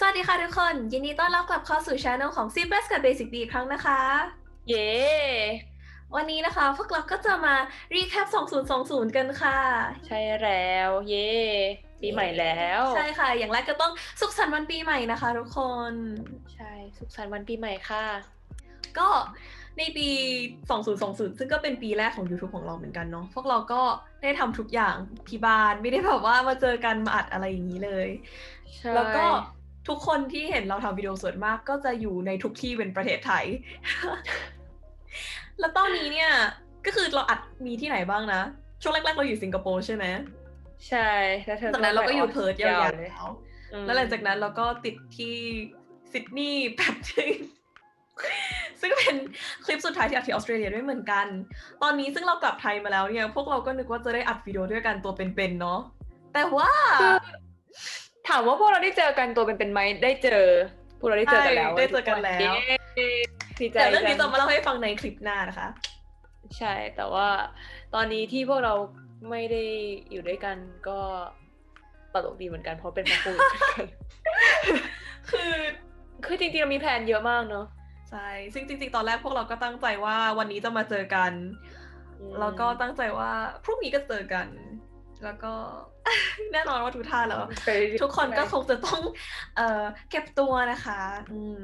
สวัสดีค่ะทุกคน ยินดีต้อนรับกลับเข้าสู่ช anel ของ c b s กับ Basic B อีกครั้งนะคะ เย้ วันนี้นะคะ พวกเราก็จะมา recap 2020 กันค่ะ ใช่แล้ว เย้ปีใหม่แล้ว ใช่ค่ะ อย่างแรกก็ต้องสุขสันต์วันปีใหม่นะคะทุกคน ใช่ สุขสันต์วันปีใหม่ค่ะ ก็ในปี 2020 ซึ่งก็เป็นปีแรกของ YouTube ของเราเหมือนกันเนาะ พวกเราก็ได้ทำทุกอย่างที่บ้าน ไม่ได้แบบว่ามาเจอกันมาอัดอะไรอย่างนี้เลยใช่แล้วก็ ทุกคนที่เห็นเราทำวิดีโอส่วนมากก็จะอยู่ในทุกที่เป็นประเทศไทย แล้วตอนนี้เนี่ย ก็คือเราอัดมีที่ไหนบ้างนะ ช่วงแรกๆเราอยู่สิงคโปร์ใช่ไหมใช่แล้วเธอจากนั้นเราก็อยู่เพิร์ทยาวเลยๆอืมแล้วหลังจากนั้นเราก็ติดที่ซิดนีย์แป๊บนึงซึ่งเป็นคลิปสุดท้ายที่อัดที่ออสเตรเลียด้วยเหมือนกัน ตอนนี้ซึ่งเรากลับไทยมาแล้วเนี่ย พวกเราก็นึกว่าจะได้อัดวิดีโอด้วยกันตัวเป็นๆเนาะแต่ว่า ถามว่าพวกเราได้เจอกันตัวเป็นๆไหมได้เจอ พวกเราได้เจอกันแล้วใช่ได้เจอกันแล้วเย้ดีใจแต่เรื่องนี้จัจะมาเล่าให้ฟังในคลิปหน้านะคะ ใช่ แต่ว่า ตอนนี้ที่พวกเราไม่ได้อยู่ด้วยกันก็ตลกดีเหมือนกันเพราะเป็นมาคุยดเหมือนกันคือคือจริงๆเรามีแผนเยอะมากเนาะใช่ซึ่งจริง ๆ ตอนแรกพวกเราก็ตั้งใจว่าวันนี้จะมาเจอกัน อืม แล้วก็ตั้งใจว่าพรุ่งนี้ก็เจอกัน แล้วก็ แน่นอนว่าทุกท่าแล้วไปทุกคนก็คงจะต้องเอ่อเก็บตัวนะคะอืม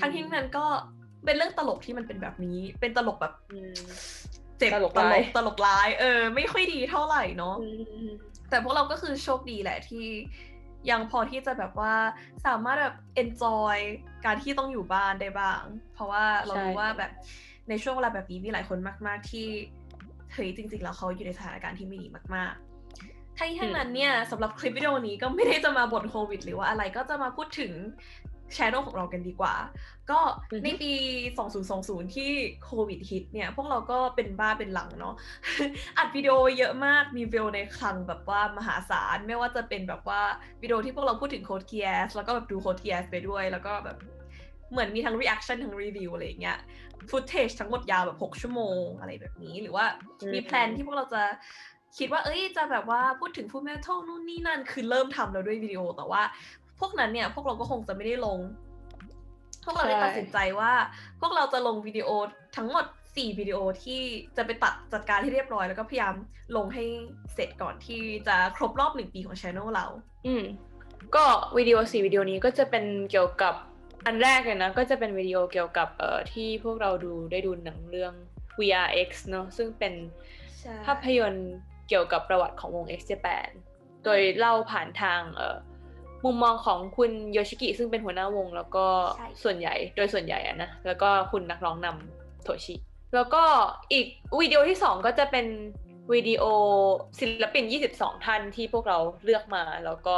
ทั้งที่นั้นก็เป็นเรื่องตลกที่มันเป็นแบบนี้ เป็นตลกแบบอืมเจ็บตลกตลร้ายกตลกร้าย เออ ไม่ค่อยดีเท่าไหร่เนาะอืมแต่พวกเราก็คือโชคดีแหละที่ยังพอที่จะแบบว่าสามารถแบบ enjoy การที่ต้องอยู่บ้านได้บ้าง เพราะว่าเรารู้ว่าแบบในช่วงเวลาแบบนี้มีหลายคนมาก ๆ ที่เฮ้ยจริง ๆ แล้วเขาอยู่ในสถานการณ์ที่ไม่ดีมากๆ ทั้งนี้ทั้งนั้นเนี่ยสำหรับคลิปวิดีโอนี้ก็ไม่ได้จะมาบ่นโควิด หรือว่าอะไรก็จะมาพูดถึงช anel ของเรากันดีกว่า ก็ในปี 2020 ที่โควิดฮิตเนี่ย พวกเราก็เป็นบ้าเป็นหลังเนาะ อัดวิดีโอเยอะมาก มีวิวในคลังแบบว่ามหาศาล ไม่ว่าจะเป็นแบบว่าวิดีโอที่พวกเราพูดถึงโค้ดเคียสแล้วก็แบบดูโค้ดเคียสไปด้วย แล้วก็แบบเหมือนมีทั้ง reaction ทั้งรีวิวอะไรอย่างเงี้ยฟุตเทจทั้งหมดยาวแบบ 6 ชั่วโมงอะไรแบบนี้ หรือว่ามีแพลนที่พวกเราจะ คิดว่าเอ้ยจะแบบว่าพูดถึงฟูเมทัลนู่นนี่นั่นคือเริ่มทำแล้วด้วยวิดีโอแต่ว่า พวกนั้นเนี่ยพวกเราก็คงจะไม่ได้ลง พวกเราเลยตัดสินใจว่า พวกเราจะลงวิดีโอทั้งหมด4วิดีโอที่จะไปตัดจัดการให้เรียบร้อยแล้วก็พยายามลงให้เสร็จก่อนที่จะครบรอบหนึ่งปีของช anel เรา อืมก็วิดีโอสี่วิดีโอนี้ก็จะเป็นเกี่ยวกับอันแรกเลยนะ ก็จะเป็นวิดีโอเกี่ยวกับเอ่อที่พวกเราดูได้ดูหนังเรื่อง VRX เนอะซึ่งเป็นใช่ภาพยนตร์ เกี่ยวกับประวัติของวง X Japan โดยเล่าผ่านทางเอ่อมุมมองของคุณโยชิกิซึ่งเป็นหัวหน้าวง แล้วก็ใช่ส่วนใหญ่โดยส่วนใหญ่อะนะแล้วก็คุณนักร้องนำโทชิ แล้วก็อีกวิดีโอที่สองก็จะเป็นวิดีโอศิลปิน 22 ท่านที่พวกเราเลือกมา แล้วก็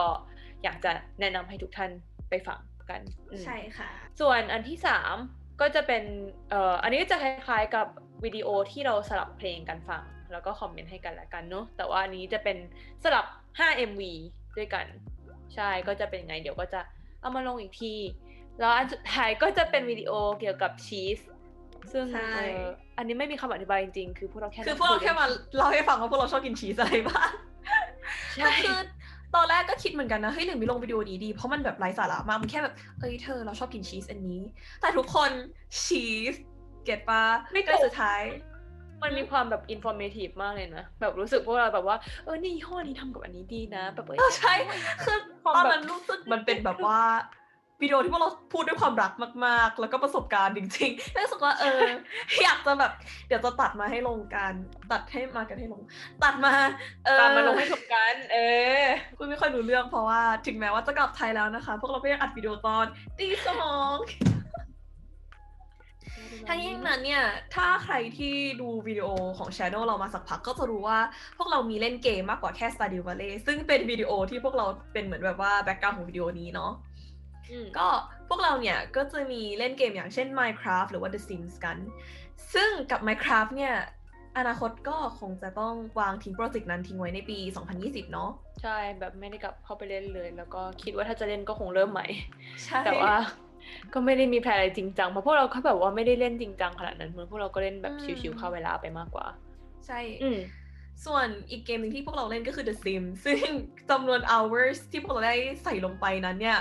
อยากจะแนะนำให้ทุกท่านไปฟังกันอืมใช่ค่ะ ส่วนอันที่สามก็จะเป็นเอ่ออันนี้ก็จะคล้ายๆกับวิดีโอที่เราสลับเพลงกันฟัง แล้วก็คอมเมนต์ให้กันและกันเนาะแต่ว่าอันนี้จะเป็นสลับ 5 MV ด้วยกัน ใช่ก็จะเป็นยังไง เดี๋ยวก็จะเอามาลงอีกที แล้วอันสุดท้ายก็จะเป็นวิดีโอเกี่ยวกับชีสซึ่งใช่เอ่ออันนี้ไม่มีคำอธิบายจริงๆ คือพวกเราแค่คือพวกเราแค่มาเล่าให้ฟังว่าพวกเราชอบกินชีสอะไรบ้างใช่ก็คือตอนแรกก็คิดเหมือนกันนะเฮ้ยหรือมีลงวิดีโอนี้ดี เพราะมันแบบไร้สาระมากมันแค่แบบเอ้ยเธอเราชอบกินชีสอันนี้ แต่ทุกคนชีสเก็ตปะไม่ก็ถูกสุดท้าย มันมีความแบบอินโฟเมทีฟมากเลยนะ แบบรู้สึกพวกเราแบบว่า เออ นี่ยี่ห้อนี้ทำกับอันนี้ดีนะ แบบเอ้ยเออใช่ คือความตอนแบบนั้นรู้สึกมันเป็นแบบว่าวิดีโอที่พวกเราพูดด้วยความรักมาก ๆ แล้วก็ประสบการณ์จริงๆแล้วรู้สึกว่าเออ อยากจะแบบ เดี๋ยวจะตัดมาให้ลงกัน ตัดให้มากันให้ลง ตัดมา เออตามมาลงให้ถูกกัน เออคุยไม่ค่อยรู้เรื่องเพราะว่า ถึงแม้ว่าจะกลับไทยแล้วนะคะ พวกเราก็ยังอัดวิดีโอตอนตีสมอง ทั้งนี้ทั้งนั้นเนี่ย ถ้าใครที่ดูวิดีโอของช anel เรามาสักพักก็จะรู้ว่าพวกเรามีเล่นเกมมากกว่าแค่ Stardew Valley ซึ่งเป็นวิดีโอที่พวกเราเป็นเหมือนแบบว่าแบ็กกราวด์ของวิดีโอนี้เนาะก็พวกเราเนี่ยก็จะมีเล่นเกมอย่างเช่น Minecraft หรือว่า The Sims กัน ซึ่งกับ Minecraft เนี่ยอนาคตก็คงจะต้องวางทิ้งโปรเจกต์นั้นทิ้งไว้ในปี 2020 เนาะใช่แบบไม่ได้กลับเข้าไปเล่นเลย แล้วก็คิดว่าถ้าจะเล่นก็คงเริ่มใหม่ใช่แต่ว่า ก็ไม่ได้มีแพลนอะไรจริงจังเพราะพวกเราก็แบบว่าไม่ได้เล่นจริงจังขนาดนั้นเหมือนพวกเราก็เล่นแบบชิวๆเข้าเวลาไปมากกว่า ใช่อืมส่วนอีกเกมหนึ่งที่พวกเราเล่นก็คือ The Sims ซึ่งจำนวน hours ที่พวกเราได้ใส่ลงไปนั้นเนี่ย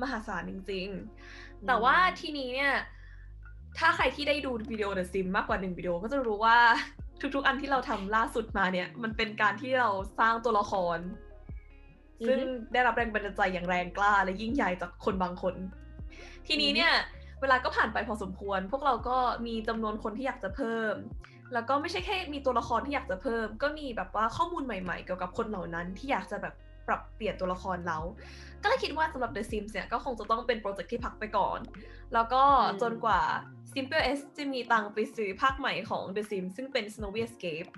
มหาศาลจริง ๆ แต่ว่าทีนี้เนี่ย ถ้าใครที่ได้ดูวิดีโอ The Sims มากกว่าหนึ่งวิดีโอก็จะรู้ว่าทุกๆ อันที่เราทำล่าสุดมาเนี่ย มันเป็นการที่เราสร้างตัวละคร ซึ่งได้รับแรงบันดาลใจอย่างแรงกล้าและยิ่งใหญ่จากคนบางคน ทีนี้เนี่ยเวลาก็ผ่านไปพอสมควร พวกเราก็มีจำนวนคนที่อยากจะเพิ่ม แล้วก็ไม่ใช่แค่มีตัวละครที่อยากจะเพิ่ม ก็มีแบบว่าข้อมูลใหม่ๆ เกี่ยวกับคนเหล่านั้นที่อยากจะแบบปรับเปลี่ยนตัวละครเรา ก็เลยคิดว่าสำหรับ The Sims เนี่ยก็คงจะต้องเป็นโปรเจกต์ที่พักไปก่อน แล้วก็จนกว่า Simple S จะมีตังค์ไปซื้อภาคใหม่ของ The Sims ซึ่งเป็น Snowy Escape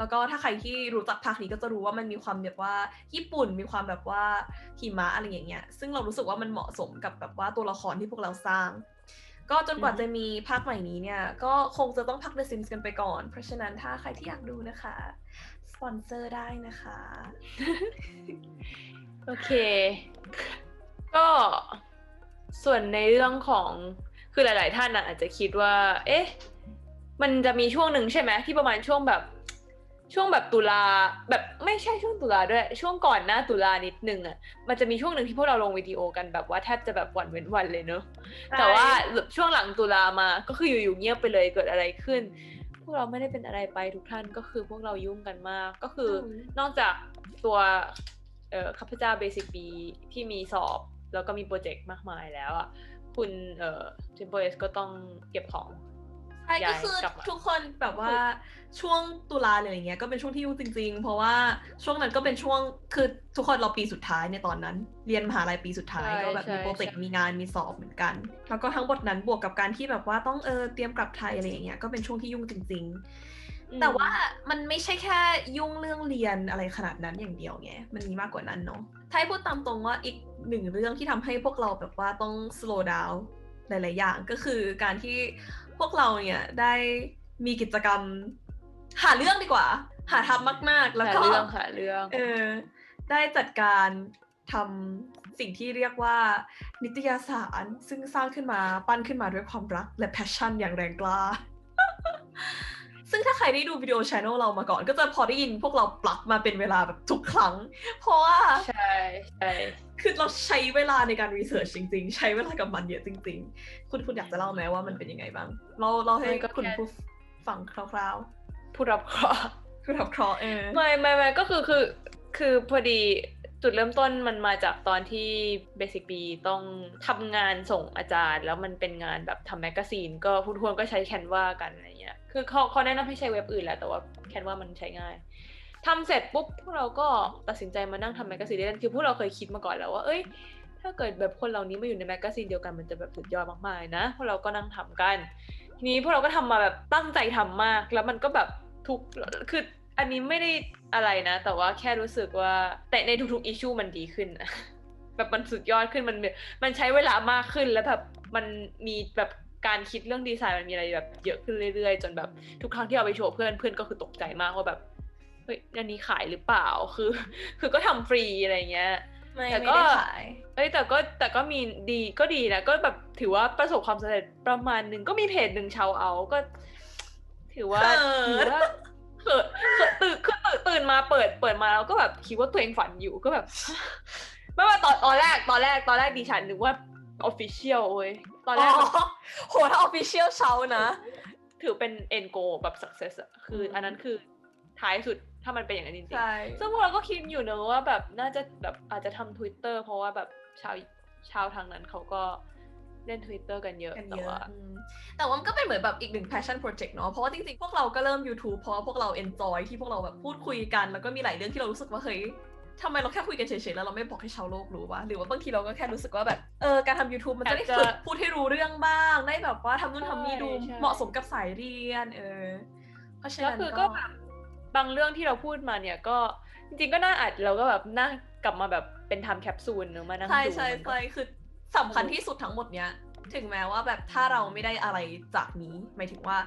แล้วก็ถ้าใครที่รู้จักภาคนี้ก็จะรู้ว่ามันมีความแบบว่าญี่ปุ่นมีความแบบว่าหิมะอะไรอย่างเงี้ย ซึ่งเรารู้สึกว่ามันเหมาะสมกับแบบว่าตัวละครที่พวกเราสร้าง ก็จนกว่าจะมีภาคใหม่นี้เนี่ย ก็คงจะต้องพัก The Sims กันไปก่อน เพราะฉะนั้นถ้าใครที่อยากดูนะคะ สปอนเซอร์ได้นะคะ โอเค ก็ส่วนในเรื่องของคือหลาย ๆ ท่านอาจจะคิดว่า เอ๊ะ มันจะมีช่วงหนึ่งใช่ไหมที่ประมาณช่วงแบบ ช่วงแบบตุลาแบบไม่ใช่ช่วงตุลาด้วย ช่วงก่อนหน้าตุลานิดนึงอะมันจะมีช่วงหนึ่งที่พวกเราลงวิดีโอกันแบบว่าแทบจะแบบวันเว้นวันเลยเนอะใช่แต่ว่าช่วงหลังตุลามาก็คืออยู่ๆเงียบไปเลยเกิดอะไรขึ้น พวกเราไม่ได้เป็นอะไรไปทุกท่านก็คือพวกเรายุ่งกันมากก็คืออมนอกจากตัวเอ่อข้าพเจ้าเบสิกบีที่มีสอบแล้วก็มีโปรเจกต์มากมายแล้วอะคุณเอ่อจิมโบเอสก็ต้องเก็บของใช่ก็ย้ายคือกลับมาทุกคนแบบว่าช่วงตุลาอะไรอย่างเงี้ยก็เป็นช่วงที่ยุ่งจริง ๆ เพราะว่าช่วงนั้นก็เป็นช่วงคือทุกคนเราปีสุดท้ายในตอนนั้น เรียนมหาลัยปีสุดท้ายใช่ก็แบบมีใช่โปรเจกต์ใช่มีงานมีสอบเหมือนกัน แล้วก็ทั้งหมดนั้นบวกกับการที่แบบว่าต้องเออเตรียมกลับไทยอะไรอย่างเงี้ยก็เป็นช่วงที่ยุ่งจริง ๆ แต่ว่ามันไม่ใช่แค่ยุ่งเรื่องเรียนอะไรขนาดนั้นอย่างเดียวไงมันมีมากกว่านั้นเนาะถ้าให้พูดตามตรงว่าอีกหนึ่งเรื่องที่ทำให้พวกเราแบบว่าต้อง slow down หลาย ๆ อย่างก็คือการที่ พวกเราเนี่ยได้มีกิจกรรม หาเรื่องดีกว่า หาทำมาก ๆ แล้วหาก็เรื่องหาเรื่องเออได้จัดการทำสิ่งที่เรียกว่า นิตยสารซึ่งสร้างขึ้นมาปั้นขึ้นมาด้วยความรักและ passion อย่างแรงกล้า ซึ่งถ้าใครได้ดูวิดีโอช anel เรามาก่อน ก็จะพอได้ยินพวกเราปลักมาเป็นเวลาแบบทุกครั้ง เพราะว่าใช่ใช่คือเราใช้เวลาในการรีเสิร์ชจริง ๆ ใช้เวลากับมันเยอะจริง ๆ คุณคุณอยากจะเล่าไหมว่ามันเป็นยังไงบ้าง เราเราให้คุณผู้ฟังคร่าวผู้รับเคราะห์ๆคือทับเคราะห์เออไม่ไม่ไม่ก็คือคือคือพอดีจุดเริ่มต้นมันมาจากตอนที่ Basic B ต้องทำงานส่งอาจารย์ แล้วมันเป็นงานแบบทำแมกกาซีน ก็ทุกคนก็ใช้แคนวากันอะไรเงี้ย คือเขาเขาแนะนำให้ใช้เว็บอื่นแหละแต่ว่าแคนวามันใช้ง่ายทำเสร็จปุ๊บพวกเราก็ตัดสินใจมานั่งทำแมกกาซีนเล่นคือพวกเราเคยคิดมาก่อนแล้วว่าเอ้ย ถ้าเกิดแบบคนเหล่านี้มาอยู่ในแมกกาซีนเดียวกันมันจะแบบสุดยอดมากๆเลยนะพวกเราก็นั่งทำกัน ทีนี้พวกเราก็ทำมาแบบตั้งใจทำมาก แล้วมันก็แบบทุกคืออันนี้ไม่ได้อะไรนะ แต่ว่าแค่รู้สึกว่าแต่ในทุกๆอิชชูมันดีขึ้นแบบมันสุดยอดขึ้นมันมันใช้เวลามากขึ้นแล้วแบบมันมีแบบ การคิดเรื่องดีไซน์มันมีอะไรแบบเยอะขึ้นเรื่อยๆ จนแบบทุกครั้งที่เอาไปโชว์เพื่อนเพื่อนก็คือตกใจมากว่าแบบเฮ้ยอันนี้ขายหรือเปล่าคือ คือก็ทำฟรีอะไรเงี้ยไม่แต่ไม่ก็ได้ขายเอ้ยแต่ก็แต่ก็มีดีก็ดีนะก็แบบถือว่าประสบความสำเร็จประมาณหนึ่งก็มีเพจหนึ่งชาวเอาก็ ถือว่าเขินถือว่าเขินเขินตื่นคือตื่นตื่นมาเปิดเปิดมาแล้วก็แบบคิดว่าตัวเองฝันอยู่ก็แบบไม่ว่าตอนตอนแรกตอนแรกตอนแรกดิฉันนึกว่า ออฟฟิเชียลเว้ยตอนแรกอ๋อโหถ้าออฟฟิเชียลเช้านะ ถือเป็นเอ็นโกแบบ success อะคืออันนั้นคือท้ายสุดถ้ามันเป็นอย่างนั้นจริงๆใช่ซึ่งพวกเราก็คิดอยู่เนอะว่าแบบน่าจะแบบอาจจะทำ Twitter เพราะว่าแบบชาวชาวทางนั้นเขาก็เล่น Twitter กันเยอะกันแต่เยอะว่าอืมแต่ว่ามันก็เป็นเหมือนแบบอีกหนึ่ง passion project เนาะเพราะว่าจริงๆ พวกเราก็เริ่ม YouTube เพราะว่าพวกเรา enjoy ที่พวกเราแบบพูดคุยกัน แล้วก็มีหลายเรื่องที่เรารู้สึกว่าเฮ้ย ทำไมเราแค่คุยกันเฉยๆแล้วเราไม่บอกให้ชาวโลกรู้วะหรือว่าบางทีเราก็แค่รู้สึกว่าแบบเออการทำ YouTube มันจะได้อาจจะฝึกพูดให้รู้เรื่องบ้าง ได้แบบว่าทำนู่นทำนี่ดูใช่เหมาะสมกับสายเรียน เออเพราะฉะแล้วนั้นคือก็แบบบางเรื่องที่เราพูดมาเนี่ยก็จริงๆก็น่าอัดเราก็แบบน่ากลับมาแบบเป็นทำแคปซูลเนอะมานั่งใช่ดูใช่มันก็ใช่คือสำคัญที่สุดทั้งหมดเนี้ยถึงแม้ว่าแบบถ้าเราไม่ได้อะไรจากนี้หมายถึงว่า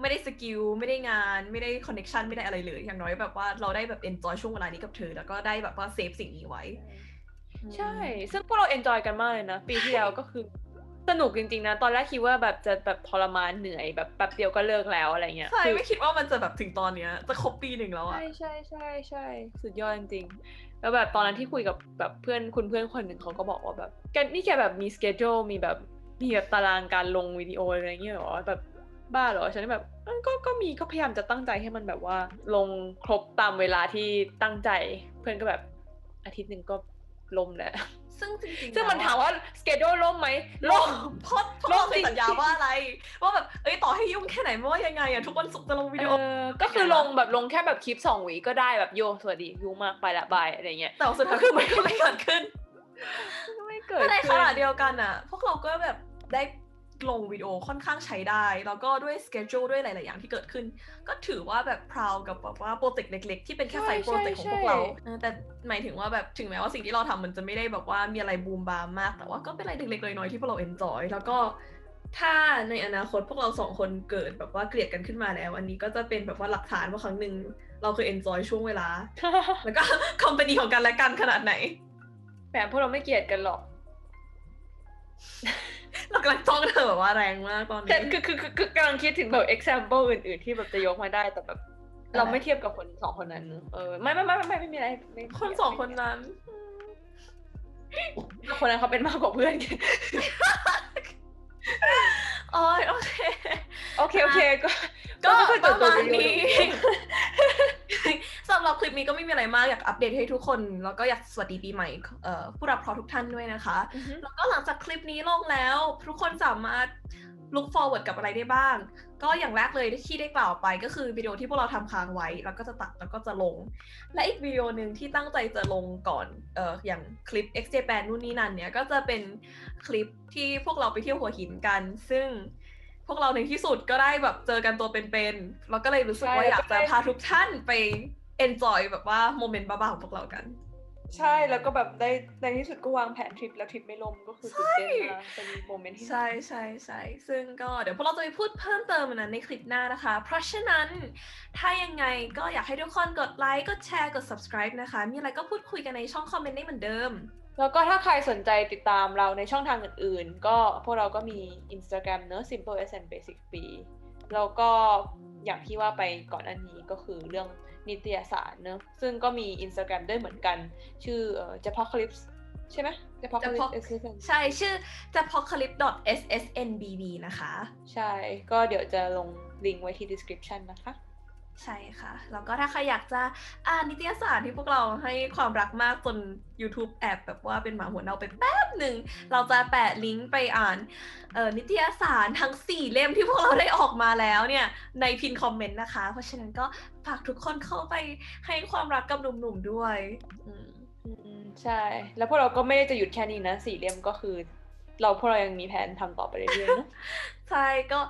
ไม่ได้สกิลไม่ได้งานไม่ได้คอนเน็ชันไม่ได้อะไรเลย อย่างน้อยแบบว่าเราได้แบบเอนจอยช่วงเวลานี้กับเธอ แล้วก็ได้แบบว่าเซฟสิ่งนี้ไว้ ใช่ ซึ่งพวกเราเอนจอยกันมากเลยนะ ปีที่แล้วก็คือสนุกจริงๆนะ ตอนแรกคิดว่าแบบจะแบบทรมานเหนื่อยแบบแป๊บเดียวก็เลิกแล้วอะไรเงี้ยใช่คือไม่คิดว่ามันจะแบบถึงตอนเนี้ย จะครบปีหนึ่งแล้วอะใช่ใช่ใช่ใช่สุดยอดจริงๆแล้วแบบตอนนั้นที่คุยกับแบบเพื่อนคุณเพื่อนคนหนึ่งเขาก็บอกว่าแบบแกนี่แกแบบมีสเกจ u มีแบบมีแบบตารางการลงวิดีโออะไรเงี้ยเหรอแบบ บ้าเหรอฉันแบบเอ้ยก็ก็มีก็พยายามจะตั้งใจให้มันแบบว่า ลงครบตามเวลาที่ตั้งใจ เพื่อนก็แบบอาทิตย์หนึ่งก็ลมแหละซึ่งจริงๆซึ่งมันแล้วอะถามว่าสเกจ u ล่มไหมลล่งมเพราะเพราะลเรางเคยจริงๆสัญญาว่าอะไร ว่าแบบเอ้ยต่อให้ยุ่งแค่ไหนไม่ว่ายังไงอะทุกวันศุกร์จะลงวิดีโอเออก็คือลงแบบลงแค่แบบคลิปสองวิก็ได้แบบโยสวัสดียุ่งมากไปละบายอะไรเงี้ยแต่ว่าสุดท้ายคือมันก็ไม่เกิดขึ้นไม่เกิดแต่ในขขึ้นณะเดียวกันอะพวกเราก็แบบได้ ลงวิดีโอค่อนข้างใช้ได้ แล้วก็ด้วยสเกจ u ด้วยหลาย ๆ อย่างที่เกิดขึ้น ก็ถือว่าแบบพราวกับแบบว่าโปรเจกต์เล็ก ๆ ที่เป็นแค่ไซต์โปรเจกต์ของพวกเราเออแต่หมายถึงว่าแบบถึงแม้ว่าสิ่งที่เราทำมันจะไม่ได้แบบว่ามีอะไรบูมบามมาก แต่ว่าก็เป็นอะไรเล็ก ๆ น้อย ๆ ที่พวกเราเอนจอยแล้วก็ถ้าในอนาคตพวกเราสองคนเกิดแบบว่าเกลียดกันขึ้นมาแล้ว อันนี้ก็จะเป็นแบบว่าหลักฐานว่าครั้งหนึ่งเราเคยเอนจอยช่วงเวลา แล้วก็คอมพานีของกันและกันขนาดไหนแหมพวกเราไม่เกลียดกันหรอกเรา กำลังจ้องเธอแบบว่าแรงมากตอนแต่นี้คือคือคือคือกำลังคิดถึงแบบ example อื่นๆ ที่แบบจะยกมาได้แต่แบบ เราไม่เทียบกับคนสองคนนั้นเนอะเออไม่ไม่ไม่ไม่ไม่ไม่มีอะไรไม่คนสองคนนั้นคนนั้นเขาเป็นมากกว่าเพื่อนไงโอ้ยโอเคโอเคโอเคก็ก็คือประตัวมาณวิดีโอนี้สำหรับคลิป นี้ก็ไม่มีอะไรมากอยากอัปเดตให้ทุกคน แล้วก็อยากสวัสดีปีใหม่เอ่อผู้รับเคราะห์ทุกท่านด้วยนะคะอือฮึแล้วก็หลังจากคลิปนี้ลงแล้ว ทุกคนสามารถ look forward กับอะไรได้บ้าง ก็อย่างแรกเลยที่ได้กล่าวไปก็คือวิดีโอที่พวกเราทำค้างไว้ แล้วก็จะตัดแล้วก็จะลง และอีกวิดีโอหนึ่งที่ตั้งใจจะลงก่อนเอ่ออย่างคลิป X Japan นู่นนี่นั่นเนี่ยก็จะเป็นคลิปที่พวกเราไปเที่ยวหัวหินกัน ซึ่งพวกเราในที่สุดก็ได้แบบเจอกันตัวเป็นๆเราก็เลยรู้สึกว่าอยากจะพาทุกท่านไป enjoy แบบว่าโมเมนต์บ้าๆของพวกเรากัน ใช่แล้วก็แบบได้ในที่สุดก็วางแผนทริปแล้วทริปไม่ล่มก็คือตื่นเต้นมากเป็นโมเมนต์ที่ใช่ใช่ใช่ซึ่งก็เดี๋ยวพวกเราจะไปพูดเพิ่มเติมอันนั้นในคลิปหน้านะคะ เพราะฉะนั้นถ้ายังไงก็อยากให้ทุกคนกดไลค์กดแชร์กด subscribe นะคะ มีอะไรก็พูดคุยกันในช่องคอมเมนต์ได้เหมือนเดิม แล้วก็ถ้าใครสนใจติดตามเราในช่องทางอื่นๆ ก็พวกเราก็มี Instagram เนอะ simple s n basic b แล้วก็อย่างที่ว่าไปก่อนอันนี้ก็คือเรื่อง นิตยสารเนอะซึ่งก็มี Instagram ด้วยเหมือนกัน ชื่อเอ่อ Japocalypse ใช่ไหม Japocalypse Japok- Exhibition ใช่ชื่อ japocalypse.ssnbb นะคะ ใช่ก็เดี๋ยวจะลงลิงก์ไว้ที่ description นะคะ ใช่ค่ะ แล้วก็ถ้าใครอยากจะอ่านนิตยสารที่พวกเราให้ความรักมากจน YouTube แอบแบบว่าเป็นหมาหัวเน่าไปแป๊บหนึ่ง เราจะแปะลิงก์ไปอ่านเอ่อนิตยสารทั้ง 4 เล่มที่พวกเราได้ออกมาแล้วเนี่ยในพินคอมเมนต์นะคะ เพราะฉะนั้นก็ฝากทุกคนเข้าไปให้ความรักกับหนุ่มๆด้วยอืมอืมใช่ แล้วพวกเราก็ไม่ได้จะหยุดแค่นี้นะสี่เล่มก็คือ เราพวกเรายังมีแผนทำต่อไปเรื่อยๆเนอะใช่ก็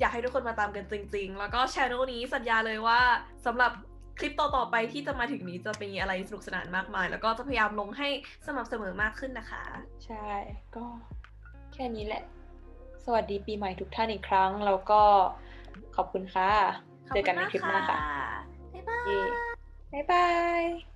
อยากให้ทุกคนมาตามกันจริง ๆ แล้วก็ช anel นี้สัญญาเลยว่าสำหรับคลิปต่อๆไปที่จะมาถึงนี้จะมีอะไรสนุกสนานมากมาย แล้วก็จะพยายามลงให้สม่ำเสมอมากขึ้นนะคะ ใช่ก็แค่นี้แหละ สวัสดีปีใหม่ทุกท่านอีกครั้ง แล้วก็ขอบคุณค่ะขอบเจอคุกันณในมากคลิปหน้าค่ะ บ๊ายบายเย้บ๊ายบาย